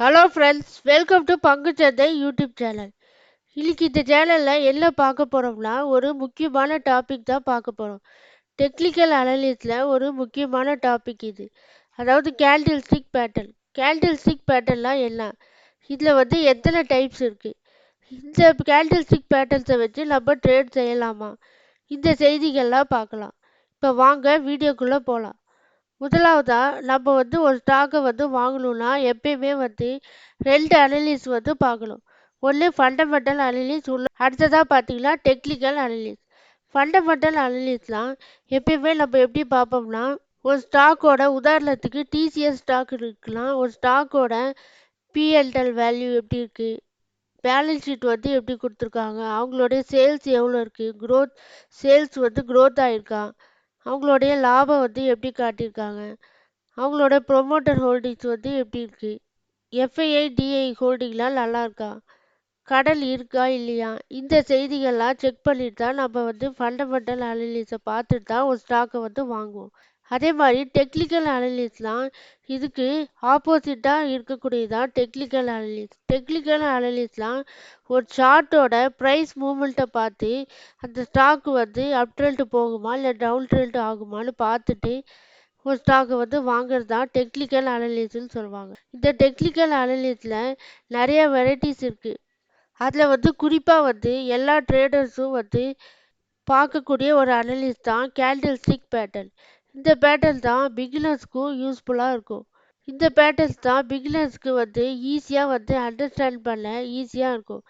Hello friends welcome to பங்குச்சந்தை YouTube channel இன்னைக்கு இந்த சேனலில் என்ன பார்க்க போகிறோம்னா ஒரு முக்கியமான டாபிக் தான் பார்க்க போகிறோம் டெக்னிக்கல் அனலிஸில் ஒரு முக்கியமான டாபிக் இது. அதாவது candlestick pattern candlestick பேட்டர்ன்லாம் என்ன? இதில் வந்து எத்தனை டைப்ஸ் இருக்குது இந்த கேண்டில் ஸ்டிக் பேட்டர்ன்ஸை வச்சு நம்ம ட்ரேட் செய்யலாமா? இந்த செய்திகள்லாம் பார்க்கலாம். இப்போ வாங்க வீடியோக்குள்ளே போகலாம் முதலாவதா நம்ம வந்து ஒரு ஸ்டாக்கை வந்து வாங்கணும்னா எப்பயுமே வந்து ரெண்டு அனலிஸ் வந்து பார்க்கணும். ஒன்று ஃபண்டமெண்டல் அனலிஸ் உள்ள அடுத்ததாக பார்த்தீங்கன்னா டெக்னிக்கல் அனலிஸ் ஃபண்டமெண்டல் அனலிஸ்லாம் எப்பயுமே நம்ம எப்படி பார்ப்போம்னா ஒரு ஸ்டாக்கோட உதாரணத்துக்கு டிசிஎஸ் ஸ்டாக் இருக்கலாம். ஒரு ஸ்டாக்கோட பிஎல்டல் வேல்யூ எப்படி இருக்குது பேலன்ஸ் ஷீட் வந்து எப்படி கொடுத்துருக்காங்க? அவங்களுடைய சேல்ஸ் எவ்வளோ இருக்குது க்ரோத் சேல்ஸ் வந்து க்ரோத் ஆகிருக்கா அவங்களுடைய லாபம் வந்து எப்படி காட்டியிருக்காங்க? அவங்களோட ப்ரொமோட்டர் ஹோல்டிங்ஸ் வந்து எப்படி இருக்குது எஃப்ஐஐ டிஐ ஹோல்டிங்லாம் நல்லா இருக்கா? கடல் இருக்கா இல்லையா? இந்த செய்திகள்லாம் செக் பண்ணிட்டு தான் நம்ம வந்து ஃபண்டமெண்டல் அனலிஸை பார்த்துட்டு தான் ஒரு ஸ்டாக்கை வந்து வாங்குவோம். அதே மாதிரி டெக்னிக்கல் அனலிஸ்ட்லாம் இதுக்கு ஆப்போசிட்டாக இருக்கக்கூடியது தான் டெக்னிக்கல் அனலிஸ்ட் டெக்னிக்கல் அனலிஸ்ட்லாம் ஒரு சார்ட்டோட ப்ரைஸ் மூமெண்ட்டை பார்த்து அந்த ஸ்டாக் வந்து அப் ட்ரெண்ட் போகுமா இல்லை டவுன் ட்ரெண்ட் ஆகுமான்னு பார்த்துட்டு ஒரு ஸ்டாக்கை வந்து வாங்குறது தான் டெக்னிக்கல் அனலிஸ்ட்னு சொல்லுவாங்க. இந்த டெக்னிக்கல் அனலிஸ்டில் நிறைய வெரைட்டிஸ் இருக்குது அதில் வந்து குறிப்பாக வந்து எல்லா ட்ரேடர்ஸும் வந்து பார்க்கக்கூடிய ஒரு அனலிஸ்ட் தான் கேண்டில் ஸ்டிக் பேட்டர்ன் இந்த பேட்டர்ன் தான் பிகினர்ஸ்க்கும் யூஸ்ஃபுல்லாக இருக்கும். இந்த பேட்டர்ன்ஸ் தான் பிகினர்ஸ்க்கு வந்து ஈஸியாக வந்து அண்டர்ஸ்டாண்ட் பண்ண ஈஸியாக இருக்கும்.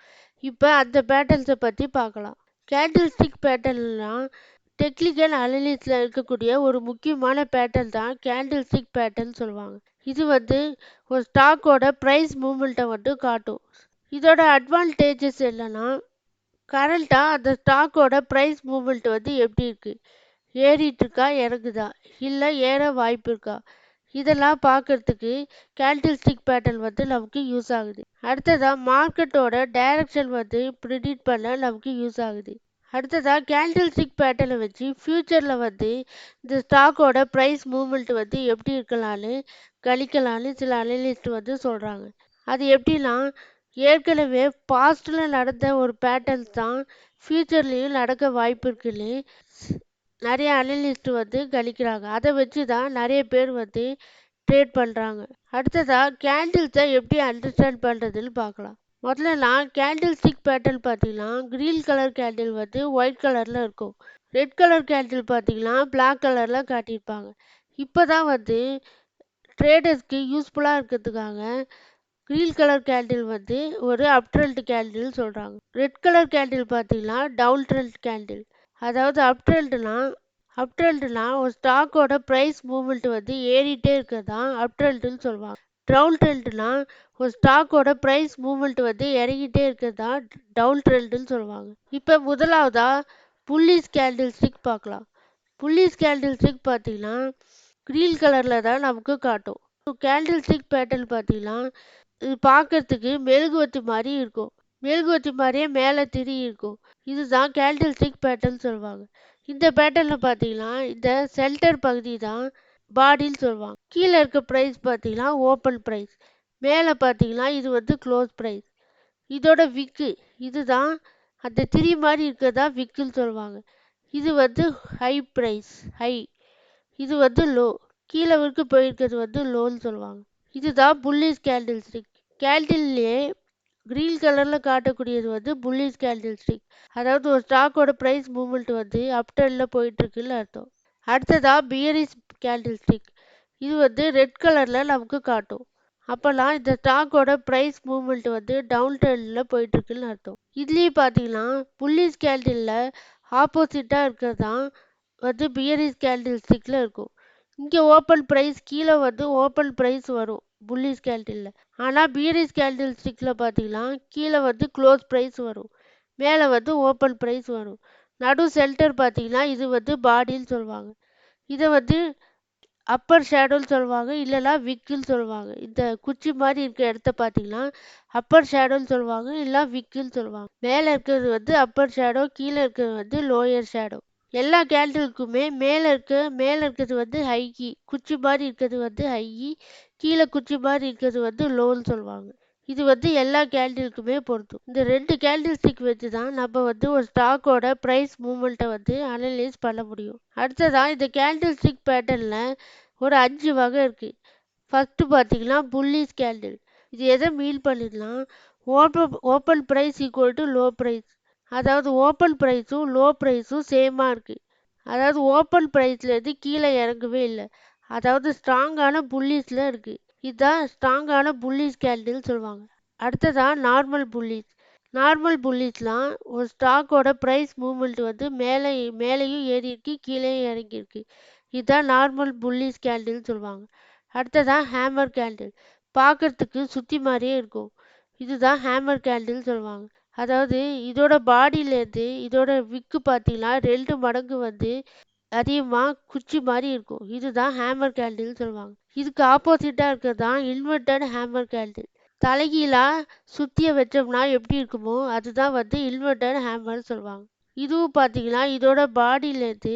இப்போ அந்த பேட்டர்ன்ஸை பற்றி பார்க்கலாம். கேண்டில் ஸ்டிக் பேட்டர்ன்லாம் டெக்னிக்கல் அனலிஸில் இருக்கக்கூடிய ஒரு முக்கியமான பேட்டர்ன் தான் கேண்டில் ஸ்டிக் பேட்டர்ன் சொல்லுவாங்க. இது வந்து ஒரு ஸ்டாக்கோட ப்ரைஸ் மூமெண்ட்டை வந்து காட்டும். இதோட அட்வான்டேஜஸ் என்னென்னா கரண்ட்டாக அந்த ஸ்டாக்கோட ப்ரைஸ் மூமெண்ட் வந்து எப்படி இருக்குது ஏறிகிட்ருக்கா இறங்குதா? இல்லை ஏற வாய்ப்பு இருக்கா இதெல்லாம் பார்க்கறதுக்கு கேண்டில் ஸ்டிக் பேட்டர்ன் வந்து நமக்கு யூஸ் ஆகுது. அடுத்ததாக மார்க்கெட்டோட டைரக்ஷன் வந்து ப்ரிடிக்ட் பண்ண நமக்கு யூஸ் ஆகுது. அடுத்ததாக கேண்டில் ஸ்டிக் பேட்டர்னை வச்சு ஃப்யூச்சரில் வந்து இந்த ஸ்டாக்கோட ப்ரைஸ் மூமெண்ட் வந்து எப்படி இருக்கலான்னு கணிக்கலான்னு சில அனலிஸ்ட் வந்து சொல்கிறாங்க அது எப்படின்னா ஏற்கனவே பாஸ்டில் நடந்த ஒரு பேட்டர்ன்ஸ் தான் ஃப்யூச்சர்லேயும் நடக்க வாய்ப்பு இருக்குன்னு நிறைய அனலிஸ்ட் வந்து கணிக்கிறாங்க. அதை வச்சு தான் நிறைய பேர் வந்து ட்ரேட் பண்ணுறாங்க அடுத்ததாக கேண்டில்ஸை எப்படி அண்டர்ஸ்டாண்ட் பண்ணுறதுன்னு பார்க்கலாம். முதல்ல நான் கேண்டில் ஸ்டிக் பேட்டர்ன் பார்த்தீங்கன்னா க்ரீன் கலர் கேண்டில் வந்து ஒயிட் கலரில் இருக்கும். ரெட் கலர் கேண்டில் பார்த்தீங்கன்னா பிளாக் கலரில் காட்டியிருப்பாங்க. இப்போ தான் வந்து ட்ரேடர்ஸ்க்கு யூஸ்ஃபுல்லாக இருக்கிறதுக்காக க்ரீன் கலர் கேண்டில் வந்து ஒரு அப் ட்ரெண்ட் கேண்டில் சொல்கிறாங்க ரெட் கலர் கேண்டில் பார்த்தீங்கன்னா டவுன் ட்ரெண்ட் கேண்டில் அதாவது அப் ட்ரெண்ட்னா ஒரு ஸ்டாக்கோட ப்ரைஸ் மூமெண்ட் வந்து ஏறிட்டே இருக்கிறதா அப் சொல்லுவாங்க. டவுன் ட்ரெண்ட்னா ஒரு ஸ்டாக்கோட ப்ரைஸ் மூமெண்ட் வந்து இறங்கிட்டே இருக்கிறதான் டவுன் ட்ரெல்டுன்னு சொல்லுவாங்க. இப்போ முதலாவதா புள்ளிஸ் கேண்டில் ஸ்டிக் பார்க்கலாம். புள்ளிஸ் கேண்டில் ஸ்டிக் பார்த்தீங்கன்னா க்ரீன் கலரில் தான் நமக்கு காட்டும். கேண்டில் ஸ்டிக் பேட்டர்ன் பார்த்தீங்கன்னா இது பார்க்கறதுக்கு மெழுகுவத்தி மாதிரி இருக்கும். மெழுகுவத்தி மாதிரியே மேலே திரி இருக்கும். இதுதான் கேண்டில்ஸ்டிக் பேட்டர்ன் சொல்லுவாங்க. இந்த பேட்டர்னில் பார்த்தீங்கன்னா இந்த சென்டர் பகுதி தான் பாடின்னு சொல்லுவாங்க. கீழே இருக்க ப்ரைஸ் பார்த்தீங்கன்னா ஓப்பன் ப்ரைஸ் மேலே பார்த்தீங்கன்னா இது வந்து க்ளோஸ் ப்ரைஸ் இதோட விக்கு இதுதான் அந்த திரி மாதிரி இருக்கிறதா விக்குன்னு சொல்லுவாங்க. இது வந்து ஹை ப்ரைஸ் ஹை இது வந்து லோ கீழே வரைக்கும் போயிருக்கிறது வந்து லோன்னு சொல்லுவாங்க. இதுதான் புல்லிஸ் கேண்டில் ஸ்டிக் கேண்டில்லையே க்ரீன் கலரில் காட்டக்கூடியது வந்து புல்லிஸ் கேண்டில் ஸ்டிக் அதாவது ஒரு ஸ்டாக்கோட ப்ரைஸ் மூமெண்ட் வந்து அப்டர்னில் போயிட்டுருக்குன்னு அர்த்தம். அடுத்ததாக பியரிஸ் கேண்டில் ஸ்டிக் இது வந்து ரெட் கலரில் நமக்கு காட்டும். அப்போல்லாம் இந்த ஸ்டாக்கோட ப்ரைஸ் மூமெண்ட் வந்து டவுன் ட்ரெண்டில் போயிட்டுருக்குன்னு அர்த்தம். இதுலேயும் பார்த்தீங்கன்னா புல்லிஸ் கேண்டிலில் ஆப்போசிட்டாக இருக்கிறது தான் வந்து பியரிஸ் கேண்டில் ஸ்டிக்கில் இருக்கும். இங்கே ஓப்பன் ப்ரைஸ் கீழே வந்து ஓப்பன் ப்ரைஸ் வரும் புல்லிஸ் கேண்டிலில் ஆனால் பீரிஸ் கேண்டில் ஸ்டிக்கில் பார்த்தீங்கன்னா கீழே வந்து க்ளோஸ் ப்ரைஸ் வரும். மேலே வந்து ஓப்பன் ப்ரைஸ் வரும். நடு சென்டர் பார்த்தீங்கன்னா இது வந்து பாடின்னு சொல்லுவாங்க. இதை வந்து அப்பர் ஷேடோன்னு சொல்லுவாங்க. இல்லைனா விக்குன்னு சொல்லுவாங்க. இந்த குச்சி மாதிரி இருக்கிற இடத்த பார்த்தீங்கன்னா அப்பர் ஷேடோன்னு சொல்லுவாங்க. இல்லை விக்குன்னு சொல்லுவாங்க. மேலே இருக்கிறது வந்து அப்பர் ஷேடோ கீழே இருக்கிறது வந்து லோயர் ஷேடோ எல்லா கேண்டிலுக்குமே மேலே இருக்க மேலே இருக்கிறது வந்து ஹைகி குச்சி மாதிரி இருக்கிறது வந்து ஹைகி கீழே குச்சி மாதிரி இருக்கிறது வந்து லோன்னு சொல்லுவாங்க. இது வந்து எல்லா கேண்டிலுக்குமே பொருந்தும். இந்த ரெண்டு கேண்டில் ஸ்டிக் வச்சு தான் நம்ம வந்து ஒரு ஸ்டாக்கோட ப்ரைஸ் மூமெண்ட்டை வந்து அனலைஸ் பண்ண முடியும். அடுத்ததான் இந்த கேண்டில் ஸ்டிக் பேட்டர்னில் ஒரு அஞ்சு வகை இருக்குது ஃபஸ்ட்டு பார்த்தீங்கன்னா புல்லிஸ் கேண்டில் இது எதை மீன் பண்ணுதுன்னா open open price equal to low price அதாவது ஓப்பன் ப்ரைஸும் லோ ப்ரைஸும் சேமாக இருக்குது அதாவது ஓப்பன் ப்ரைஸ்லேருந்து கீழே இறங்கவே இல்லை. அதாவது ஸ்ட்ராங்கான புல்லிஸில் இருக்குது இதுதான் ஸ்ட்ராங்கான புல்லிஸ் கேண்டில்னு சொல்லுவாங்க. அடுத்ததாக நார்மல் புல்லிஸ் நார்மல் புல்லிஸ்லாம் ஒரு ஸ்டாக்கோட ப்ரைஸ் மூவ்மெண்ட் வந்து மேலே மேலேயும் ஏறி இருக்கு கீழேயும் இறங்கியிருக்கு இதுதான் நார்மல் புல்லிஸ் கேண்டில்னு சொல்லுவாங்க. அடுத்ததாக ஹேமர் கேண்டில் பார்க்குறதுக்கு சுற்றி மாதிரியே இருக்கும். இதுதான் ஹேமர் கேண்டில்னு சொல்லுவாங்க. அதாவது இதோட பாடியிலேருந்து இதோட விக்கு பார்த்தீங்கன்னா ரெண்டு மடங்கு வந்து அதிகமாக குச்சி மாதிரி இருக்கும். இதுதான் ஹேமர் கேண்டில்னு சொல்லுவாங்க. இதுக்கு ஆப்போசிட்டாக இருக்கிறது? தான் இன்வெர்டட் ஹேமர் கேண்டில் தலைகீழாக சுற்றிய வச்சோம்னா எப்படி இருக்குமோ அதுதான் வந்து இன்வெர்டட் ஹேமர்னு சொல்லுவாங்க. இதுவும் பார்த்தீங்கன்னா இதோட பாடியிலேருந்து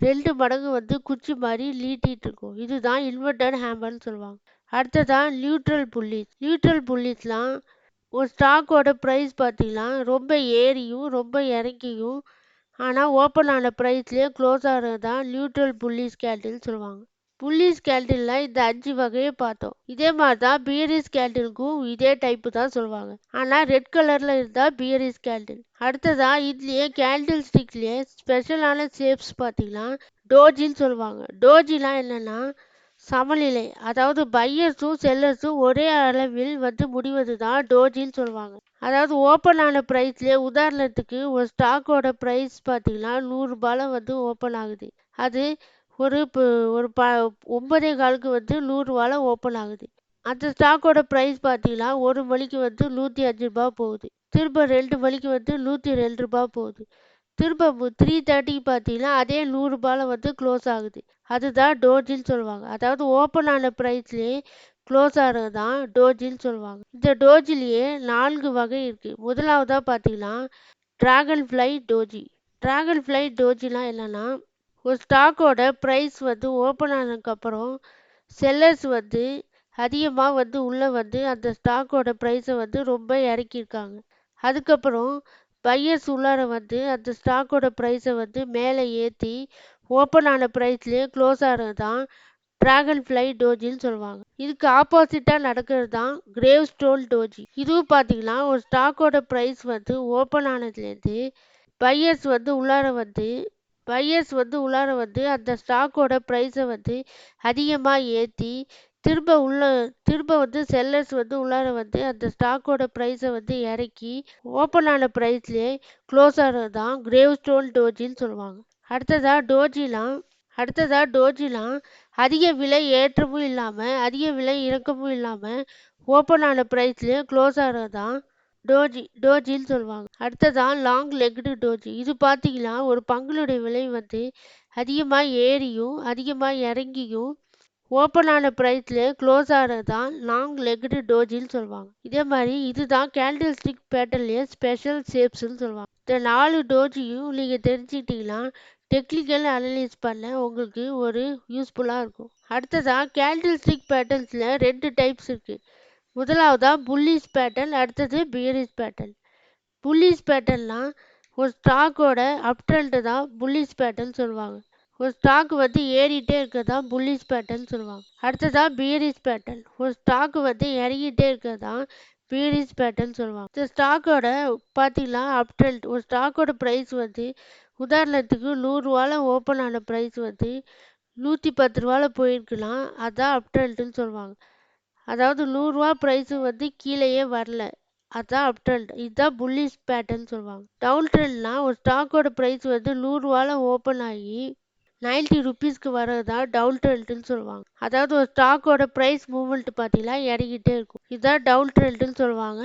ரெண்டு மடங்கு வந்து குச்சி மாதிரி நீட்டிகிட்டு இருக்கும். இதுதான் இன்வெர்டட் ஹேமர்னு சொல்லுவாங்க. அடுத்ததான் நியூட்ரல் புள்ளிஸ் நியூட்ரல் புள்ளிஸ்லாம் ஒரு ஸ்டாக்கோட ப்ரைஸ் பார்த்தீங்கன்னா ரொம்ப ஏறியும் ரொம்ப இறங்கியும் ஆனால் ஓப்பன் ஆன ப்ரைஸ்லேயே க்ளோஸ் ஆகிறது தான் நியூட்ரல் புள்ளிஸ் கேண்டில்னு சொல்லுவாங்க. புள்ளிஸ் கேண்டில்ல இந்த அஞ்சு வகையை பார்த்தோம். இதே மாதிரி தான் பியரிஸ் கேண்டிலுக்கும் இதே டைப்பு தான் சொல்லுவாங்க. ஆனால் ரெட் கலரில் இருந்தால் பியரிஸ் கேண்டில் அடுத்ததாக இதுலேயே கேண்டில் ஸ்டிக்லேயே ஸ்பெஷலான ஷேப்ஸ் பார்த்தீங்கன்னா டோஜின்னு சொல்லுவாங்க. டோஜிலாம் என்னென்னா சமநிலை. அதாவது பையர்ஸும் செல்லர்ஸும் ஒரே அளவில் வந்து முடிவது தான் டோஜின்னு சொல்லுவாங்க. அதாவது ஓப்பன் ஆன ப்ரைஸ்லேயே உதாரணத்துக்கு ஒரு ஸ்டாக்கோட ப்ரைஸ் பார்த்தீங்கன்னா நூறுரூபால வந்து ஓப்பன் ஆகுது. அது ஒரு இப்போ ஒரு ப ஒன்பதே காலுக்கு வந்து நூறுரூவால ஓப்பன் ஆகுது. அந்த ஸ்டாக்கோட ப்ரைஸ் பார்த்தீங்கன்னா ஒரு மணிக்கு வந்து நூற்றி அஞ்சு ரூபா போகுது. திரும்ப ரெண்டு மணிக்கு வந்து நூற்றி ரெண்டு ரூபா போகுது. திரும்ப த்ரீ தேர்ட்டிக்கு பார்த்தீங்கன்னா அதே நூறுரூபால வந்து க்ளோஸ் ஆகுது. அதுதான் டோஜின்னு சொல்லுவாங்க. அதாவது ஓப்பன் ஆன ப்ரைஸ்லேயே க்ளோஸ் ஆகிறது தான் டோஜின்னு சொல்லுவாங்க. இந்த டோஜிலேயே நான்கு வகை இருக்குது முதலாவதாக பார்த்தீங்கன்னா dragonfly doji. Dragonfly டோஜிலாம் என்னென்னா ஒரு ஸ்டாக்கோட ப்ரைஸ் வந்து ஓப்பன் ஆனதுக்கப்புறம் செல்லர்ஸ் வந்து அதிகமாக வந்து உள்ளே வந்து அந்த ஸ்டாக்கோட ப்ரைஸை வந்து ரொம்ப இறக்கியிருக்காங்க. அதுக்கப்புறம் பையர்ஸ் உள்ளார வந்து அந்த ஸ்டாக்கோட ப்ரைஸை வந்து மேலே ஏற்றி ஓப்பன் ஆன ப்ரைஸ்லேயே க்ளோஸ் ஆகிறது தான் ட்ராகன் ஃப்ளை டோஜின்னு சொல்லுவாங்க. இதுக்கு ஆப்போசிட்டாக நடக்கிறது தான் கிரேவ் ஸ்டோன் டோஜி இதுவும் பார்த்தீங்கன்னா ஒரு ஸ்டாக்கோட ப்ரைஸ் வந்து ஓப்பன் ஆனதுலேருந்து பையர்ஸ் வந்து உள்ளார வந்து பையர்ஸ் வந்து உள்ளார வந்து அந்த ஸ்டாக்கோட ப்ரைஸை வந்து அதிகமாக ஏற்றி திரும்ப உள்ள திரும்ப வந்து செல்லர்ஸ் வந்து உள்ளார வந்து அந்த ஸ்டாக்கோட ப்ரைஸை வந்து இறக்கி ஓப்பன் ஆன ப்ரைஸ்லேயே க்ளோஸ் ஆகிறது தான் கிரேவ் ஸ்டோன் டோஜின்னு சொல்லுவாங்க. அடுத்ததாக டோஜிலாம் அடுத்ததாக டோஜிலாம் அதிக விலை ஏற்றமும் இல்லாமல் அதிக விலை இறக்கமும் இல்லாமல் ஓப்பன் ஆன ப்ரைஸ்லேயே க்ளோஸ் ஆகிறது தான் டோஜி டோஜின்னு சொல்லுவாங்க. அடுத்ததான் லாங் லெக்டு டோஜி இது பார்த்தீங்கன்னா ஒரு பங்குலுடைய விலை வந்து அதிகமாக ஏறியும் அதிகமாக இறங்கியும் ஓப்பன் ஆன ப்ரைஸில் க்ளோஸ் ஆகிறதான் லாங் லெக்டு டோஜின்னு சொல்லுவாங்க. இதே மாதிரி இதுதான் கேண்டில் ஸ்டிக் பேட்டர்லேயே ஸ்பெஷல் ஷேப்ஸ்னு சொல்லுவாங்க. இந்த நாலு டோஜியும் நீங்கள் தெரிஞ்சுக்கிட்டீங்கன்னா டெக்னிக்கல் அனலைஸ் பண்ண உங்களுக்கு ஒரு யூஸ்ஃபுல்லாக இருக்கும். அடுத்ததாக கேண்டில் ஸ்டிக் பேட்டர்ன்ஸில் ரெண்டு டைப்ஸ் இருக்குது முதலாவதாக புல்லிஸ் பேட்டர்ன் அடுத்தது பியரிஸ் பேட்டர்ன் புல்லிஸ் பேட்டர்ன்லாம் ஒரு ஸ்டாக்கோட அப் ட்ரெண்டு தான் புல்லிஸ் பேட்டர்ன் சொல்லுவாங்க. ஒரு ஸ்டாக் வந்து ஏறிட்டே இருக்கிறது தான் புல்லிஸ் பேட்டர்ன் சொல்லுவாங்க. அடுத்ததான் பியரிஸ் பேட்டர்ன் ஒரு ஸ்டாக் வந்து இறங்கிட்டே இருக்கிறது தான் பீரிஷ் பேட்டர்ன் சொல்லுவாங்க. இந்த ஸ்டாக்கோட பார்த்தீங்கன்னா அப்ட்ரெண்ட் ஒரு ஸ்டாக்கோட ப்ரைஸ் வந்து உதாரணத்துக்கு நூறுரூவால ஓப்பன் ஆன ப்ரைஸ் வந்து நூற்றி பத்து ரூபால போயிருக்குன்னா அதான் அப்ட்ரெண்ட்டுன்னு சொல்லுவாங்க. அதாவது நூறுரூவா ப்ரைஸு வந்து கீழேயே வரல. அதான் அப் ட்ரெண்ட் இதுதான் புல்லிஷ் பேட்டர்ன் சொல்லுவாங்க. டவுன் ட்ரெண்ட்னா ஒரு ஸ்டாக்கோட ப்ரைஸ் வந்து நூறுரூவால ஓப்பன் ஆகி நைன்ட்டி ருபீஸ்க்கு வர்றது தான் டவுன் ட்ரெண்ட்னு சொல்லுவாங்க. அதாவது ஒரு ஸ்டாக்கோட ப்ரைஸ் மூவ்மெண்ட் பார்த்தீங்கன்னா இறங்கிட்டே இருக்கும். இதுதான் டவுன் ட்ரெண்ட்னு சொல்லுவாங்க.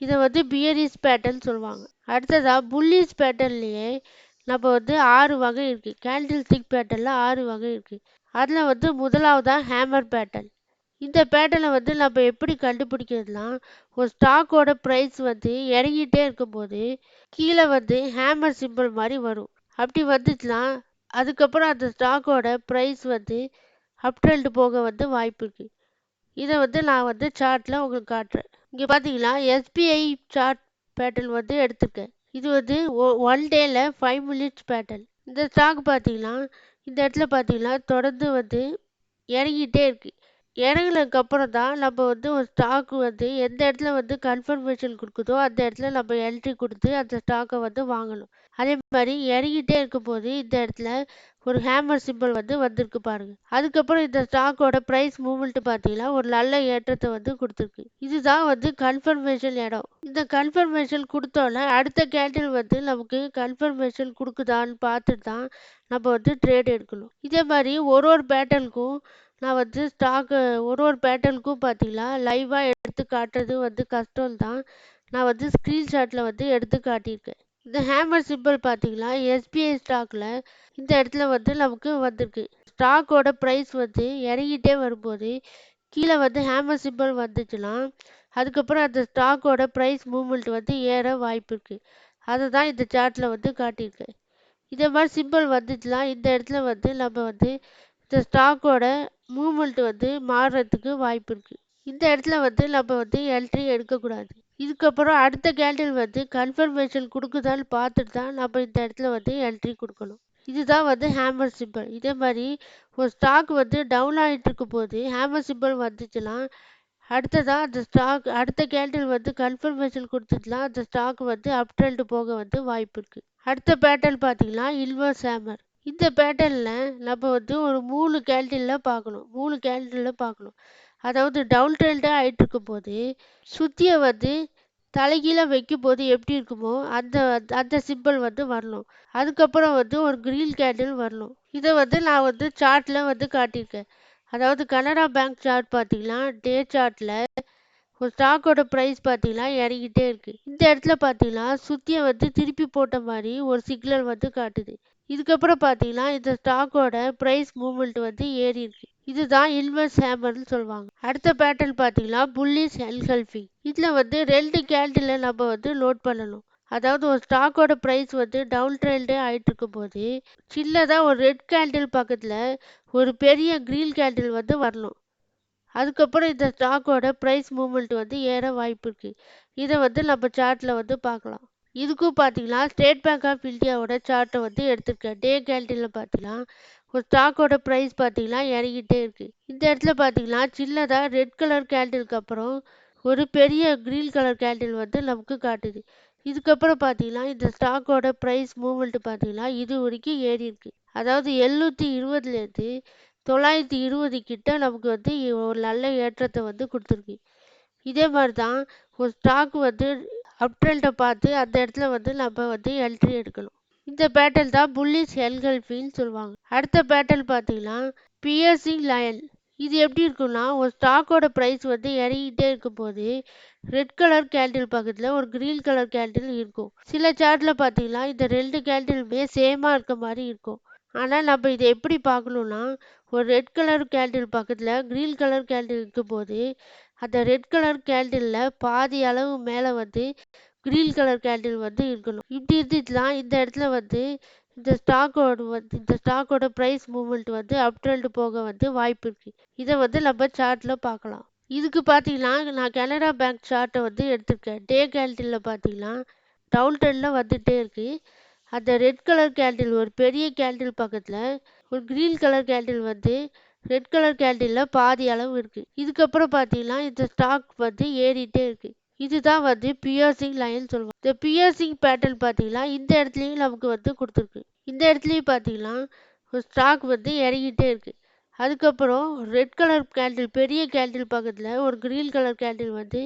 இதை வந்து பியரிஸ் பேட்டர்ன் சொல்லுவாங்க. அடுத்ததா புல்லிஸ் பேட்டர்ன்லேயே நம்ம வந்து ஆறு வகை இருக்குது கேண்டில் ஸ்டிக் பேட்டர்னில் ஆறு வகை இருக்குது அதில் வந்து முதலாவதாக ஹேமர் பேட்டர்ன் இந்த பேட்டர்னை வந்து நம்ம எப்படி கண்டுபிடிக்கிறதுனா ஒரு ஸ்டாக்கோட ப்ரைஸ் வந்து இறங்கிட்டே இருக்கும்போது கீழே வந்து ஹேமர் சிம்பிள் மாதிரி வரும். அப்படி வந்துச்சுன்னா அதுக்கப்புறம் அந்த ஸ்டாக்கோட ப்ரைஸ் வந்து அப்ட்ரெண்ட் போக வந்து வாய்ப்பு இருக்குது இதை வந்து நான் வந்து சார்ட்டில் உங்களுக்கு காட்டுறேன். இங்கே பார்த்தீங்கன்னா எஸ்பிஐ சார்ட் பேட்டர்ன் வந்து எடுத்திருக்கேன். இது வந்து ஒன் டேல ஃபைவ் மினிட்ஸ் பேட்டர்ன் இந்த ஸ்டாக் பார்த்தீங்கன்னா இந்த இடத்துல பார்த்தீங்கன்னா தொடர்ந்து வந்து இறங்கிட்டே இருக்கு. இறங்கினதுக்கு அப்புறம் தான் நம்ம வந்து ஒரு ஸ்டாக் வந்து எந்த இடத்துல வந்து கன்ஃபர்மேஷன் கொடுக்குதோ அந்த இடத்துல நம்ம என்ட்ரி கொடுத்து அந்த ஸ்டாக்கை வந்து வாங்கணும். அதே மாதிரி இறங்கிட்டே இருக்கும்போது இந்த இடத்துல ஒரு ஹேமர் சிம்பிள் வந்து வந்திருக்கு பாருங்கள் அதுக்கப்புறம் இந்த ஸ்டாக்கோட ப்ரைஸ் மூமெண்ட்டு பார்த்தீங்கன்னா ஒரு நல்ல ஏற்றத்தை வந்து கொடுத்துருக்கு. இதுதான் வந்து கன்ஃபர்மேஷன் இடம். இந்த கன்ஃபர்மேஷன் கொடுத்தோன்னே அடுத்த கேண்டில் வந்து நமக்கு கன்ஃபர்மேஷன் கொடுக்குதான்னு பார்த்துட்டு தான் நம்ம வந்து ட்ரேட் எடுக்கணும். இதே மாதிரி ஒரு ஒரு பேட்டர்னுக்கும் நான் வந்து ஸ்டாக்கு ஒரு ஒரு பேட்டர்னுக்கும் பார்த்தீங்கன்னா லைவாக எடுத்து காட்டுறது வந்து கஷ்டம் தான் நான் வந்து ஸ்க்ரீன்ஷாட்டில் வந்து எடுத்து காட்டியிருக்கேன். இந்த ஹேமர் சிம்பிள் பார்த்தீங்கன்னா எஸ்பிஐ ஸ்டாக்கில் இந்த இடத்துல வந்து நமக்கு வந்திருக்கு. ஸ்டாக்கோட ப்ரைஸ் வந்து இறங்கிட்டே வரும்போது கீழே வந்து ஹேமர் சிம்பிள் வந்துச்சுன்னா அதுக்கப்புறம் அந்த ஸ்டாக்கோட ப்ரைஸ் மூமெண்ட் வந்து ஏற வாய்ப்பு இருக்குது அதை தான் இந்த சார்ட்டில் வந்து காட்டியிருக்கேன் இதே மாதிரி சிம்பிள் வந்துச்சுன்னா இந்த இடத்துல வந்து நம்ம வந்து இந்த ஸ்டாக்கோட மூமெண்ட் வந்து மாறுறதுக்கு வாய்ப்பு இருக்குது இந்த இடத்துல வந்து நம்ம வந்து எல்ட்ரி எடுக்கக்கூடாது. இதுக்கப்புறம் அடுத்த கேண்டில் வந்து கன்ஃபர்மேஷன் கொடுக்குதான்னு பார்த்துட்டு தான் நம்ம இந்த இடத்துல வந்து என்ட்ரி கொடுக்கணும். இதுதான் வந்து ஹேமர் சிம்பிள் இதே மாதிரி ஒரு ஸ்டாக் வந்து டவுன் ஆகிட்டு இருக்கும் போது ஹேமர் சிம்பிள் வந்துச்சுன்னா அடுத்ததாக அந்த ஸ்டாக் அடுத்த கேண்டில் வந்து கன்ஃபர்மேஷன் கொடுத்துட்டுனா அந்த ஸ்டாக் வந்து அப் ட்ரெண்ட் போக வந்து வாய்ப்பு இருக்குது அடுத்த பேட்டர்ன் பார்த்தீங்கன்னா இன்வர்ஸ் ஹேமர் இந்த பேட்டர்னில் நம்ம வந்து ஒரு மூணு கேண்டிலில் பார்க்கணும். மூணு கேண்டிலில் பார்க்கணும். அதாவது டவுன் ட்ரெண்டாக ஆகிட்டு இருக்கும்போது சுத்தியை வந்து தலைகீழாக வைக்கும் போது எப்படி இருக்குமோ அந்த அந்த சிம்பிள் வந்து வரணும். அதுக்கப்புறம் வந்து ஒரு க்ரீன் கேண்டில் வரணும். இதை வந்து நான் வந்து சார்ட்டில் வந்து காட்டியிருக்கேன். அதாவது கனரா பேங்க் சார்ட் பார்த்தீங்கன்னா டே சார்ட்டில் ஒரு ஸ்டாக்கோட ப்ரைஸ் பார்த்தீங்கன்னா இறங்கிட்டே இருக்குது இந்த இடத்துல பார்த்தீங்கன்னா சுத்தியை வந்து திருப்பி போட்ட மாதிரி ஒரு சிக்னல் வந்து காட்டுது. இதுக்கப்புறம் பார்த்தீங்கன்னா இந்த ஸ்டாக்கோட ப்ரைஸ் மூவ்மெண்ட் வந்து ஏறி இருக்கு. இதுதான் இன்வெர்ஸ் ஹேமர்னு சொல்லுவாங்க. அடுத்த பேட்டர்ன் பார்த்தீங்கன்னா புல்லிஸ் என்கல்ஃபிங் இதில் வந்து ரெண்டு கேண்டில் நம்ம வந்து லோட் பண்ணணும். அதாவது ஒரு ஸ்டாக்கோட ப்ரைஸ் வந்து டவுன் ட்ரெண்டே ஆகிட்டு இருக்கும் போது சின்னதாக ஒரு ரெட் கேண்டில் பக்கத்தில் ஒரு பெரிய க்ரீன் கேண்டில் வந்து வரணும். அதுக்கப்புறம் இந்த ஸ்டாக்கோட ப்ரைஸ் மூவ்மெண்ட் வந்து ஏற வாய்ப்பு இருக்குது இதை வந்து நம்ம சார்ட்டில் வந்து பார்க்கலாம். இதுக்கும் பார்த்தீங்கன்னா ஸ்டேட் பேங்க் ஆஃப் இந்தியாவோட சார்ட்டை வந்து எடுத்திருக்கேன். டே கேண்டில் பார்த்தீங்கன்னா ஒரு ஸ்டாக்கோட ப்ரைஸ் பார்த்தீங்கன்னா இறங்கிட்டே இருக்குது இந்த இடத்துல பார்த்தீங்கன்னா சின்னதாக ரெட் கலர் கேண்டிலுக்கு அப்புறம் ஒரு பெரிய க்ரீன் கலர் கேண்டில் வந்து நமக்கு காட்டுது. இதுக்கப்புறம் பார்த்தீங்கன்னா இந்த ஸ்டாக்கோட ப்ரைஸ் மூவ்மெண்ட் பார்த்தீங்கன்னா இது வரைக்கும் ஏறி இருக்குது அதாவது எழுநூற்றி இருபதுலேருந்து தொள்ளாயிரத்தி இருபது கிட்ட நமக்கு வந்து ஒரு நல்ல ஏற்றத்தை வந்து கொடுத்துருக்கு. இதே மாதிரி தான் ஒரு ஸ்டாக் வந்து அப்ட்ரெண்டை பார்த்து அந்த இடத்துல வந்து நம்ம வந்து என்ட்ரி எடுக்கணும். இந்த பேட்டல் தான் புல்லிஸ் எல்கல்ஃபின்னு சொல்லுவாங்க. அடுத்த பேட்டல் பார்த்தீங்கன்னா பியர்சிங் லயன் இது எப்படி இருக்குன்னா ஒரு ஸ்டாக்கோட ப்ரைஸ் வந்து இறங்கிட்டே இருக்கும் போது ரெட் கலர் கேண்டில் பக்கத்தில் ஒரு க்ரீன் கலர் கேண்டில் இருக்கும். சில சார்ட்டில் பார்த்தீங்கன்னா இந்த ரெண்டு கேண்டிலுமே சேமாக இருக்க மாதிரி இருக்கும். ஆனால் நம்ம இதை எப்படி பார்க்கணுன்னா ஒரு ரெட் கலர் கேண்டில் பக்கத்தில் க்ரீன் கலர் கேண்டில் இருக்கும்போது அந்த ரெட் கலர் கேண்டிலில் பாதி அளவு மேலே வந்து க்ரீன் கலர் கேண்டில் வந்து இருக்கணும். இப்படி இருந்துச்சுன்னா இந்த இடத்துல வந்து இந்த ஸ்டாக்கோட வந்து இந்த ஸ்டாக்கோட ப்ரைஸ் மூவ்மெண்ட் வந்து அப் ட்ரெண்ட் போக வந்து வாய்ப்பு இருக்குது இதை வந்து நம்ம சார்ட்டில் பார்க்கலாம். இதுக்கு பார்த்தீங்கன்னா நான் கனரா பேங்க் சார்ட்டை வந்து எடுத்திருக்கேன். டே கேண்டிலில் பார்த்தீங்கன்னா டவுன் ட்ரெண்டில் வந்துகிட்டே இருக்குது அந்த ரெட் கலர் கேண்டில் ஒரு பெரிய கேண்டில் பக்கத்தில் ஒரு க்ரீன் கலர் கேண்டில் வந்து ரெட் கலர் கேண்டிலில் பாதி அளவு இருக்குது இதுக்கப்புறம் பார்த்தீங்கன்னா இந்த ஸ்டாக் வந்து ஏறிட்டே இருக்குது இதுதான் வந்து பியர்சிங் லைன் சொல்லுவாங்க. இந்த பியர்சிங் பேட்டர்ன் பார்த்தீங்கன்னா இந்த இடத்துலையும் நமக்கு வந்து கொடுத்துருக்கு. இந்த இடத்துலையும் பார்த்தீங்கன்னா ஒரு ஸ்டாக் வந்து இறங்கிட்டே இருக்குது அதுக்கப்புறம் ரெட் கலர் கேண்டில் பெரிய கேண்டில் பக்கத்தில் ஒரு க்ரீன் கலர் கேண்டில் வந்து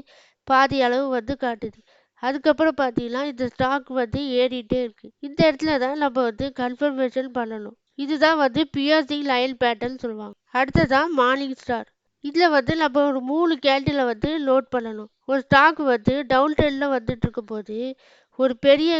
பாதி அளவு வந்து காட்டுது. அதுக்கப்புறம் பார்த்தீங்கன்னா இந்த ஸ்டாக் வந்து ஏறிட்டே இருக்குது இந்த இடத்துல தான் நம்ம வந்து கன்ஃபர்மேஷன் பண்ணணும். இதுதான் வந்து பியர்சிங் லயன் பேட்டர்ன் சொல்லுவாங்க. அடுத்ததான் மார்னிங் ஸ்டார் இதில் வந்து நம்ம ஒரு மூணு கேண்டில் வந்து லோட் பண்ணணும். ஒரு ஸ்டாக் வந்து டவுன் ட்ரெண்டில் வந்துட்டு இருக்கும்போது ஒரு பெரிய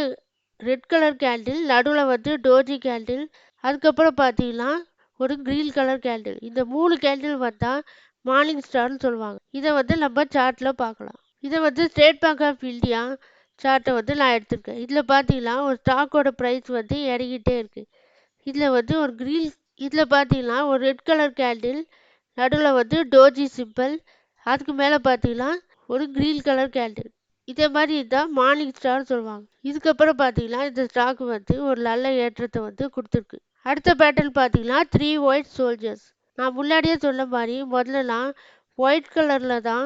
ரெட் கலர் கேண்டில் நடுவில் வந்து டோஜி கேண்டில் அதுக்கப்புறம் பார்த்தீங்கன்னா ஒரு க்ரீன் கலர் கேண்டில் இந்த மூணு கேண்டில் வந்தால் மார்னிங் ஸ்டார்னு சொல்லுவாங்க. இதை வந்து நம்ம சார்ட்டில் பார்க்கலாம். இதை வந்து ஸ்டேட் பேங்க் ஆஃப் இந்தியா சார்ட்டை வந்து நான் எடுத்திருக்கேன். இதில் பார்த்தீங்கன்னா ஒரு ஸ்டாக்கோட ப்ரைஸ் வந்து இறங்கிட்டே இருக்குது இதில் வந்து ஒரு கிரீன் இதில் பார்த்தீங்கன்னா ஒரு ரெட் கலர் கேண்டில் நடுவில் வந்து டோஜி சிம்பிள் அதுக்கு மேலே பார்த்தீங்கன்னா ஒரு கிரீன் கலர் கேண்டில் இதே மாதிரி இதுதான் மார்னிங் ஸ்டார் சொல்லுவாங்க. இதுக்கப்புறம் பார்த்தீங்கன்னா இந்த ஸ்டாக் வந்து ஒரு நல்ல ஏற்றத்தை வந்து கொடுத்துருக்கு. அடுத்த பேட்டர்ன் பார்த்தீங்கன்னா த்ரீ ஒயிட் சோல்ஜர்ஸ் நான் முன்னாடியே சொன்ன மாதிரி முதல்லலாம் ஒயிட் கலரில் தான்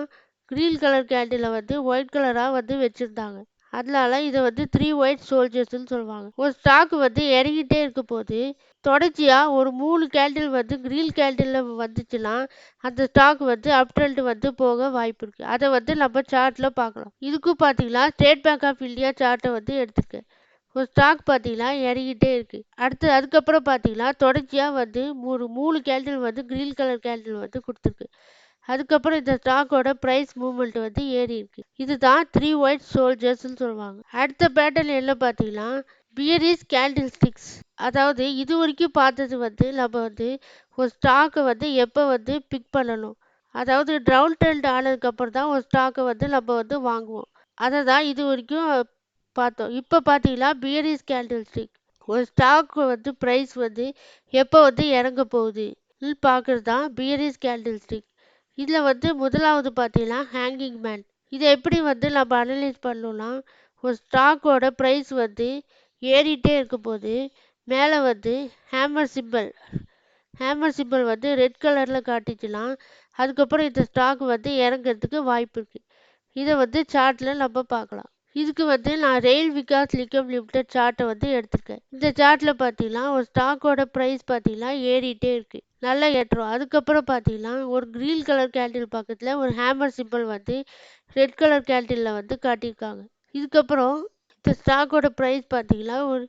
க்ரீன் கலர் கேண்டிலை வந்து ஒயிட் கலராக வந்து வச்சுருந்தாங்க. அதனால இதை வந்து த்ரீ ஒயிட் சோல்ஜர்ஸ்ன்னு சொல்லுவாங்க. ஒரு ஸ்டாக் வந்து இறங்கிட்டே இருக்கும் போது தொடர்ச்சியாக ஒரு மூணு கேண்டில் வந்து க்ரீன் கேண்டிலில் வந்துச்சுன்னா அந்த ஸ்டாக் வந்து அப் ட்ரெண்ட் வந்து போக வாய்ப்பு இருக்குது அதை வந்து நம்ம சார்ட்டில் பார்க்கலாம். இதுக்கும் பார்த்தீங்கன்னா ஸ்டேட் பேங்க் ஆஃப் இந்தியா சார்ட்டை வந்து எடுத்துருக்கேன் ஒரு ஸ்டாக் பார்த்தீங்கன்னா இறங்கிட்டே இருக்குது அடுத்து அதுக்கப்புறம் பார்த்தீங்கன்னா தொடர்ச்சியாக வந்து ஒரு மூணு கேண்டில் வந்து க்ரீன் கலர் கேண்டில் வந்து கொடுத்துருக்கு. அதுக்கப்புறம் இந்த ஸ்டாக்கோட ப்ரைஸ் மூவ்மெண்ட் வந்து ஏறி இருக்கு. இதுதான் த்ரீ ஒயிட் சோல்ஜர்ஸ்னு சொல்லுவாங்க. அடுத்த பேட்டர்ன் என்ன பார்த்தீங்கன்னா பியரிஸ் கேண்டில் ஸ்டிக்ஸ் அதாவது இது வரைக்கும் பார்த்தது வந்து நம்ம வந்து ஒரு ஸ்டாக்கை வந்து எப்போ வந்து பிக் பண்ணணும்? அதாவது டவுன் ட்ரெண்ட் ஆனதுக்கப்புறம் தான் ஒரு ஸ்டாக்கை வந்து நம்ம வந்து வாங்குவோம். அதை தான் இது வரைக்கும் பார்த்தோம். இப்போ பார்த்தீங்கன்னா பியரிஸ் கேண்டில் ஸ்டிக் ஒரு ஸ்டாக் வந்து ப்ரைஸ் வந்து எப்போ வந்து இறங்க போகுது? பார்க்குறது தான் பியரிஸ் கேண்டில் ஸ்டிக் இதில் வந்து முதலாவது பார்த்தீங்கன்னா ஹேங்கிங் மேன் இதை எப்படி வந்து நம்ம அனலைஸ் பண்ணணும்னா ஒரு ஸ்டாக்கோட ப்ரைஸ் வந்து ஏறிட்டே இருக்கும் போது மேலே வந்து ஹேமர் சிம்பிள் ஹேமர் சிம்பிள் வந்து ரெட் கலரில் காட்டிச்சுன்னா அதுக்கப்புறம் இந்த ஸ்டாக் வந்து இறங்கிறதுக்கு வாய்ப்பு இருக்குது இதை வந்து சார்ட்டில் நம்ம பார்க்கலாம். இதுக்கு வந்து நான் ரெயில் விகாஸ் லிக்கம் லிமிடெட் சார்ட்டை வந்து எடுத்திருக்கேன். இந்த சார்ட்டில் பார்த்தீங்கன்னா ஒரு ஸ்டாக்கோட ப்ரைஸ் பார்த்தீங்கன்னா ஏறிட்டே இருக்குது நல்லா ஏற்றம். அதுக்கப்புறம் பார்த்தீங்கன்னா ஒரு க்ரீன் கலர் கேண்டில் பக்கத்தில் ஒரு ஹேமர் சிம்பிள் வந்து ரெட் கலர் கேண்டிலில் வந்து காட்டியிருக்காங்க. இதுக்கப்புறம் இந்த ஸ்டாக்கோட ப்ரைஸ் பார்த்தீங்கன்னா ஒரு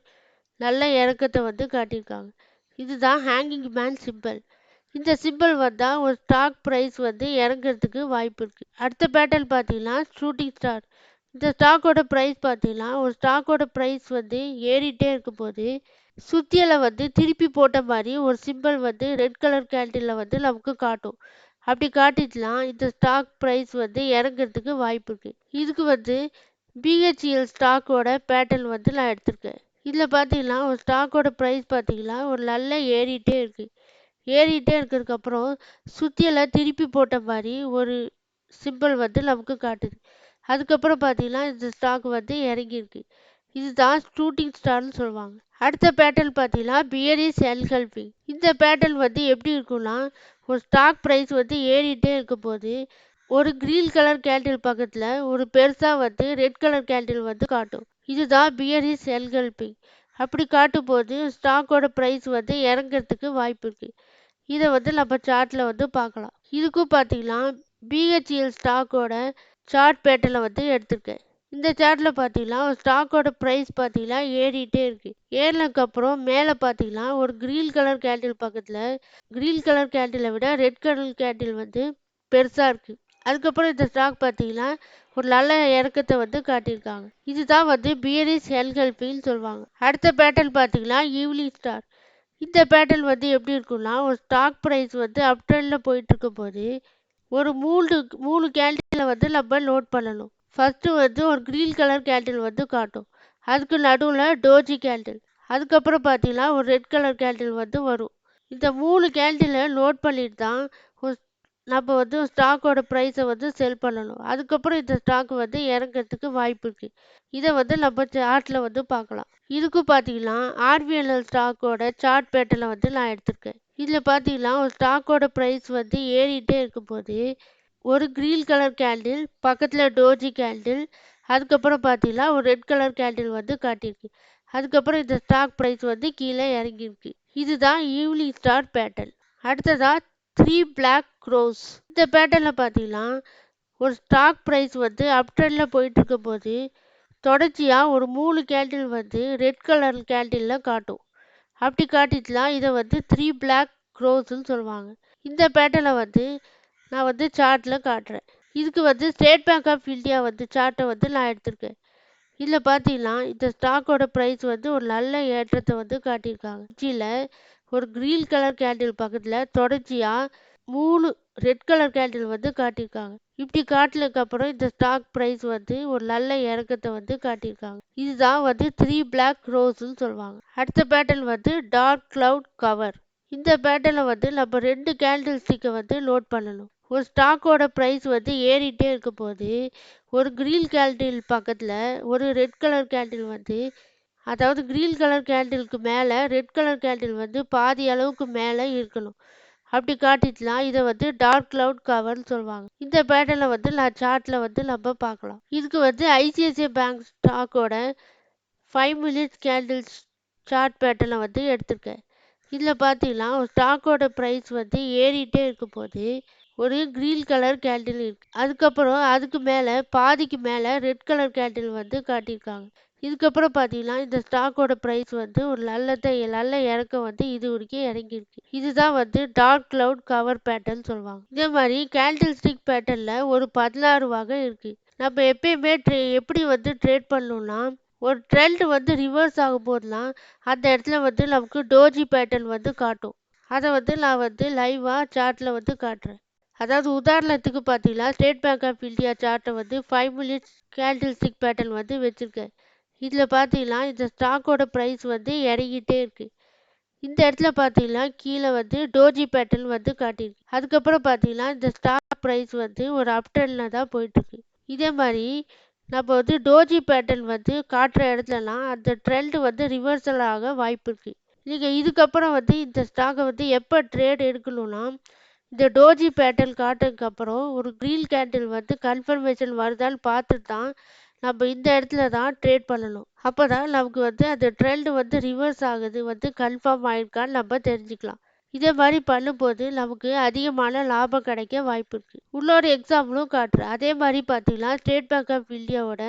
நல்ல இறக்கத்தை வந்து காட்டியிருக்காங்க. இதுதான் ஹேங்கிங் மேன் சிம்பிள் இந்த சிம்பிள் வந்தால் ஒரு ஸ்டாக் ப்ரைஸ் வந்து இறங்குறதுக்கு வாய்ப்பு இருக்குது அடுத்த பேட்டர்ன் பார்த்தீங்கன்னா ஷூட்டிங் ஸ்டார் இந்த ஸ்டாக்கோட ப்ரைஸ் பார்த்தீங்கன்னா ஒரு ஸ்டாக்கோட ப்ரைஸ் வந்து ஏறிட்டே இருக்கும் போது சுத்தியலை வந்து திருப்பி போட்ட மாதிரி ஒரு சிம்பிள் வந்து ரெட் கலர் கேண்டிலில் வந்து நமக்கு காட்டும். அப்படி காட்டிச்சுன்னா இந்த ஸ்டாக் ப்ரைஸ் வந்து இறங்குறதுக்கு வாய்ப்பு இருக்குது இதுக்கு வந்து பிஹெச்இஎல் ஸ்டாக்கோட பேட்டர்ன் வந்து நான் எடுத்திருக்கேன். இதில் பார்த்தீங்கன்னா ஒரு ஸ்டாக்கோட ப்ரைஸ் பார்த்தீங்கன்னா ஒரு நல்ல ஏறிட்டே இருக்குது ஏறிட்டே இருக்கிறதுக்கப்புறம் சுத்தியலை திருப்பி போட்ட மாதிரி ஒரு சிம்பிள் வந்து நமக்கு காட்டுது. அதுக்கப்புறம் பார்த்தீங்கன்னா இந்த ஸ்டாக் வந்து இறங்கியிருக்கு. இதுதான் ஷூட்டிங் ஸ்டார்னு சொல்லுவாங்க. அடுத்த பேட்டர்ன் பார்த்தீங்கன்னா பியரிஸ் செல்கல்வி இந்த பேட்டர்ன் வந்து எப்படி இருக்கும்னா ஒரு ஸ்டாக் ப்ரைஸ் வந்து ஏறிட்டே இருக்கும் போது ஒரு க்ரீன் கலர் கேண்டில் பக்கத்தில் ஒரு பெருசாக வந்து ரெட் கலர் கேண்டில் வந்து காட்டும். இதுதான் பியரிஸ் என்ஹெல்பிங் அப்படி காட்டும் போது ஸ்டாக்கோட ப்ரைஸ் வந்து இறங்கிறதுக்கு வாய்ப்பு இருக்குது இதை வந்து நம்ம சார்ட்டில் வந்து பார்க்கலாம். இதுக்கும் பார்த்தீங்கன்னா பிஹெச்இஎல் ஸ்டாக்கோட சார்ட் பேட்டலை வந்து எடுத்திருக்கேன். இந்த சார்ட்டில் பார்த்தீங்கன்னா ஒரு ஸ்டாக்கோட ப்ரைஸ் பார்த்தீங்கன்னா ஏறிட்டே இருக்குது ஏறினதுக்கப்புறம் மேலே பார்த்தீங்கன்னா ஒரு கிரீன் கலர் கேண்டில் பக்கத்தில் கிரீன் கலர் கேண்டிலை விட ரெட் கலர் கேண்டில் வந்து பெருசாக இருக்குது அதுக்கப்புறம் இந்த ஸ்டாக் பார்த்தீங்கன்னா ஒரு நல்ல இறக்கத்தை வந்து காட்டியிருக்காங்க. இதுதான் வந்து பியரிஸ் ஹெல்ஹெல்பின்னு சொல்லுவாங்க. அடுத்த பேட்டர்ன் பார்த்தீங்கன்னா ஈவ்னிங் ஸ்டார் இந்த பேட்டர்ன் வந்து எப்படி இருக்கும்னா ஒரு ஸ்டாக் ப்ரைஸ் வந்து அப் ட்ரெண்டில் போயிட்டு போது ஒரு மூணு மூணு கேண்டிலை வந்து நம்ம நோட் பண்ணணும். ஃபஸ்ட்டு வந்து ஒரு க்ரீன் கலர் கேண்டில் வந்து காட்டும். அதுக்கு நடுவில் டோஜி கேண்டில் அதுக்கப்புறம் பார்த்தீங்கன்னா ஒரு ரெட் கலர் கேண்டில் வந்து வரும். இந்த மூணு கேண்டிலை நோட் பண்ணிட்டு தான் நம்ம வந்து ஸ்டாக்கோட ப்ரைஸை வந்து செல் பண்ணணும். அதுக்கப்புறம் இந்த ஸ்டாக் வந்து இறங்கிறதுக்கு வாய்ப்பு இருக்குது இதை வந்து நம்ம சார்ட்டில் வந்து பார்க்கலாம். இதுக்கும் பார்த்தீங்கன்னா ஆர்பிஎல்எல் ஸ்டாக்கோட சார்ட் பேட்டனை வந்து நான் எடுத்திருக்கேன். இதில் பார்த்தீங்கன்னா ஒரு ஸ்டாக்கோட ப்ரைஸ் வந்து ஏறிட்டே இருக்கும் போது ஒரு க்ரீன் கலர் கேண்டில் பக்கத்தில் டோஜி கேண்டில் அதுக்கப்புறம் பார்த்தீங்கன்னா ஒரு ரெட் கலர் கேண்டில் வந்து காட்டியிருக்கு. அதுக்கப்புறம் இந்த ஸ்டாக் ப்ரைஸ் வந்து கீழே இறங்கியிருக்கு. இதுதான் ஈவ்னிங் ஸ்டார் பேட்டர்ன் அடுத்ததாக த்ரீ பிளாக் க்ரோஸ் இந்த பேட்டர்னில் பார்த்தீங்கன்னா ஒரு ஸ்டாக் ப்ரைஸ் வந்து அப் ட்ரெண்டில் போயிட்டுருக்கும் போது தொடர்ச்சியாக ஒரு மூணு கேண்டில் வந்து ரெட் கலர் கேண்டிலில் காட்டும். அப்படி காட்டிட்டுலாம் இதை வந்து த்ரீ பிளாக் க்ரோஸ்ன்னு சொல்லுவாங்க. இந்த பேட்டர்னை வந்து நான் வந்து சார்ட்டில் காட்டுறேன். இதுக்கு வந்து ஸ்டேட் பேங்க் ஆஃப் இந்தியா வந்து சார்ட்டை வந்து நான் எடுத்திருக்கேன். இதில் பார்த்தீங்கன்னா இந்த ஸ்டாக்கோட ப்ரைஸ் வந்து ஒரு நல்ல ஏற்றத்தை வந்து காட்டியிருக்காங்க. கீழே ஒரு க்ரீன் கலர் கேண்டில் பக்கத்தில் தொடர்ச்சியாக மூணு ரெட் கலர் கேண்டில் வந்து காட்டியிருக்காங்க. இப்படி காட்டினதுக்கப்புறம் இந்த ஸ்டாக் ப்ரைஸ் வந்து ஒரு நல்ல இறக்கத்தை வந்து காட்டியிருக்காங்க. இதுதான் வந்து த்ரீ பிளாக் ரோஸ்ன்னு சொல்லுவாங்க. அடுத்த பேட்டர்ன் வந்து டார்க் க்ளவுட் கவர் இந்த பேட்டர்னில் வந்து நம்ம ரெண்டு கேண்டில் ஸ்டிக்கை வந்து நோட் பண்ணணும். ஒரு ஸ்டாக்கோட ப்ரைஸ் வந்து ஏறிட்டே இருக்கும் போது ஒரு க்ரீன் கேண்டில் பக்கத்தில் ஒரு ரெட் கலர் கேண்டில் வந்து அதாவது க்ரீன் கலர் கேண்டிலுக்கு மேலே ரெட் கலர் கேண்டில் வந்து பாதி அளவுக்கு மேலே இருக்கணும். அப்படி காட்டிட்டுனா இதை வந்து டார்க் கிளவுட் கவர்னு சொல்லுவாங்க. இந்த பேட்டர்னை வந்து நான் சார்ட்டில் வந்து நம்ம பார்க்கலாம். இதுக்கு வந்து ஐசிஐசிஐ பேங்க் ஸ்டாக்கோட ஃபைவ் மினிட்ஸ் கேண்டில்ஸ் சார்ட் பேட்டர்னை வந்து எடுத்திருக்கேன். இதில் பார்த்தீங்கன்னா ஒரு ஸ்டாக்கோட ப்ரைஸ் வந்து ஏறிட்டே இருக்கும் போது ஒரு கிரீன் கலர் கேண்டில் இருக்கு. அதுக்கப்புறம் அதுக்கு மேலே பாதிக்கு மேலே ரெட் கலர் கேண்டில் வந்து காட்டியிருக்காங்க. இதுக்கப்புறம் பார்த்தீங்கன்னா இந்த ஸ்டாக்கோட ப்ரைஸ் வந்து ஒரு நல்ல நல்ல இறக்கம் வந்து இது வரைக்கும் இறங்கியிருக்கு. இதுதான் வந்து டார்க் கிளவுட் கவர் பேட்டர்ன் சொல்லுவாங்க. இதே மாதிரி கேண்டில் ஸ்டிக் பேட்டர்னில் ஒரு பதினாறு வகை இருக்குது நம்ம எப்பயுமே ட்ரே எப்படி வந்து ட்ரேட் பண்ணணும்னா ஒரு ட்ரெண்ட் வந்து ரிவர்ஸ் ஆகும் போதுலாம் அந்த இடத்துல வந்து நமக்கு டோஜி பேட்டர்ன் வந்து காட்டும். அதை வந்து நான் வந்து லைவாக சார்ட்டில் வந்து காட்டுறேன். அதாவது உதாரணத்துக்கு பார்த்தீங்கன்னா ஸ்டேட் பேங்க் ஆஃப் இந்தியா சார்ட்டை வந்து five minutes candlestick pattern வந்து வச்சுருக்கேன் இதில் பார்த்தீங்கன்னா இந்த ஸ்டாக்கோட ப்ரைஸ் வந்து இறங்கிட்டே இருக்குது இந்த இடத்துல பார்த்தீங்கன்னா கீழே வந்து டோஜி பேட்டர்ன் வந்து காட்டியிருக்கு. அதுக்கப்புறம் பார்த்தீங்கன்னா இந்த ஸ்டாக் ப்ரைஸ் வந்து ஒரு அப்டர்னில் தான் போயிட்டுருக்கு. இதே மாதிரி நம்ம வந்து டோஜி பேட்டர்ன் வந்து காட்டுற இடத்துலலாம் அந்த ட்ரெண்ட் வந்து ரிவர்சல் ஆக வாய்ப்பு இருக்குது நீங்கள் இதுக்கப்புறம் வந்து இந்த ஸ்டாக்கை வந்து எப்போ ட்ரேட் எடுக்கணும்னா இந்த டோஜி பேட்டர்ன் காட்டுறதுக்கப்புறம் ஒரு க்ரீன் கேண்டில் வந்து கன்ஃபர்மேஷன் வருதான்னு பார்த்துட்டு தான் நம்ம இந்த இடத்துல தான் ட்ரேட் பண்ணணும். அப்போ தான் நமக்கு வந்து அந்த ட்ரெண்ட் வந்து ரிவர்ஸ் ஆகுது வந்து கன்ஃபார்ம் ஆயிருக்கான்னு நம்ம தெரிஞ்சுக்கலாம். இதே மாதிரி பண்ணும்போது நமக்கு அதிகமான லாபம் கிடைக்க வாய்ப்பு இருக்குது இன்னொரு எக்ஸாம்பிளும் காட்டுறேன். அதே மாதிரி பார்த்தீங்கன்னா ஸ்டேட் பேங்க் ஆஃப் இந்தியாவோட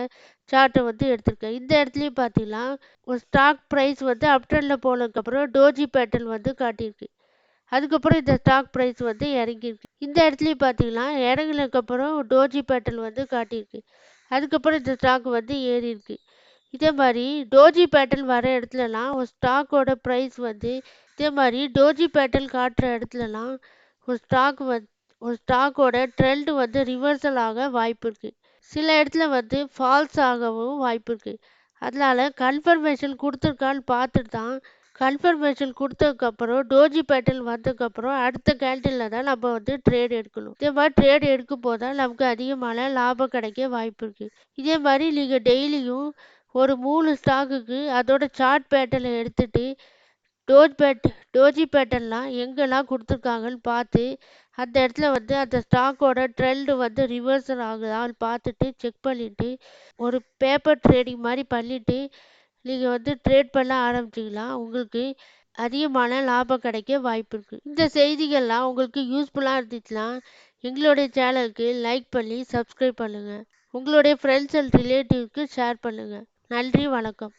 சார்ட்டை வந்து எடுத்திருக்கேன். இந்த இடத்துலையும் பார்த்தீங்கன்னா ஒரு ஸ்டாக் ப்ரைஸ் வந்து அப்டர்னில் போனதுக்கப்புறம் டோஜி பேட்டர்ன் வந்து காட்டியிருக்கு. அதுக்கப்புறம் இந்த ஸ்டாக் ப்ரைஸ் வந்து இறங்கியிருக்கு. இந்த இடத்துலையும் பார்த்தீங்கன்னா இறங்கினதுக்கப்புறம் டோஜி பேட்டர்ன் வந்து காட்டியிருக்கு. அதுக்கப்புறம் இந்த ஸ்டாக் வந்து ஏறி இருக்கு இதே மாதிரி டோஜி பேட்டர்ன் வர இடத்துலலாம் ஒரு ஸ்டாக்கோட ப்ரைஸ் வந்து இதே மாதிரி டோஜி பேட்டர்ன் காட்டுற இடத்துலலாம் ஒரு ஸ்டாக் வந் ஒரு ஸ்டாக்கோட ட்ரெண்ட் வந்து ரிவர்சல் ஆக வாய்ப்பு இருக்குது சில இடத்துல வந்து ஃபால்ஸ் ஆகவும் வாய்ப்பு இருக்குது அதனால கன்ஃபர்மேஷன் கொடுத்துருக்கான்னு பார்த்துட்டு தான் கன்ஃபர்மேஷன் கொடுத்ததுக்கப்புறம் டோஜி பேட்டர்ன் வந்ததுக்கப்புறம் அடுத்த கேண்டிலில் தான் நம்ம வந்து ட்ரேட் எடுக்கணும். இதே மாதிரி ட்ரேட் எடுக்கும் போது தான் நமக்கு அதிகமான லாபம் கிடைக்க வாய்ப்பு இருக்குது இதே மாதிரி நீங்கள் டெய்லியும் ஒரு மூணு ஸ்டாக்குக்கு அதோட சார்ட் பேட்டர்னை எடுத்துகிட்டு டோஜ் பேட் டோஜி பேட்டர்ன்லாம் எங்கெல்லாம் கொடுத்துருக்காங்கன்னு பார்த்து அந்த இடத்துல வந்து அந்த ஸ்டாக்கோட ட்ரெண்டு வந்து ரிவர்சல் ஆகுதான்னு பார்த்துட்டு செக் பண்ணிவிட்டு ஒரு பேப்பர் ட்ரேடிங் மாதிரி பண்ணிவிட்டு நீங்கள் வந்து ட்ரேட் பண்ண ஆரம்பிச்சிங்கன்னா உங்களுக்கு அதிகமான லாபம் கிடைக்க வாய்ப்பு இருக்குது இந்த செய்திகள்லாம் உங்களுக்கு யூஸ்ஃபுல்லாக இருந்துச்சுன்னா எங்களுடைய சேனலுக்கு லைக் பண்ணி சப்ஸ்கிரைப் பண்ணுங்கள் உங்களுடைய ஃப்ரெண்ட்ஸ் அண்ட் ரிலேட்டிவ்க்கு ஷேர் பண்ணுங்கள் நன்றி வணக்கம்.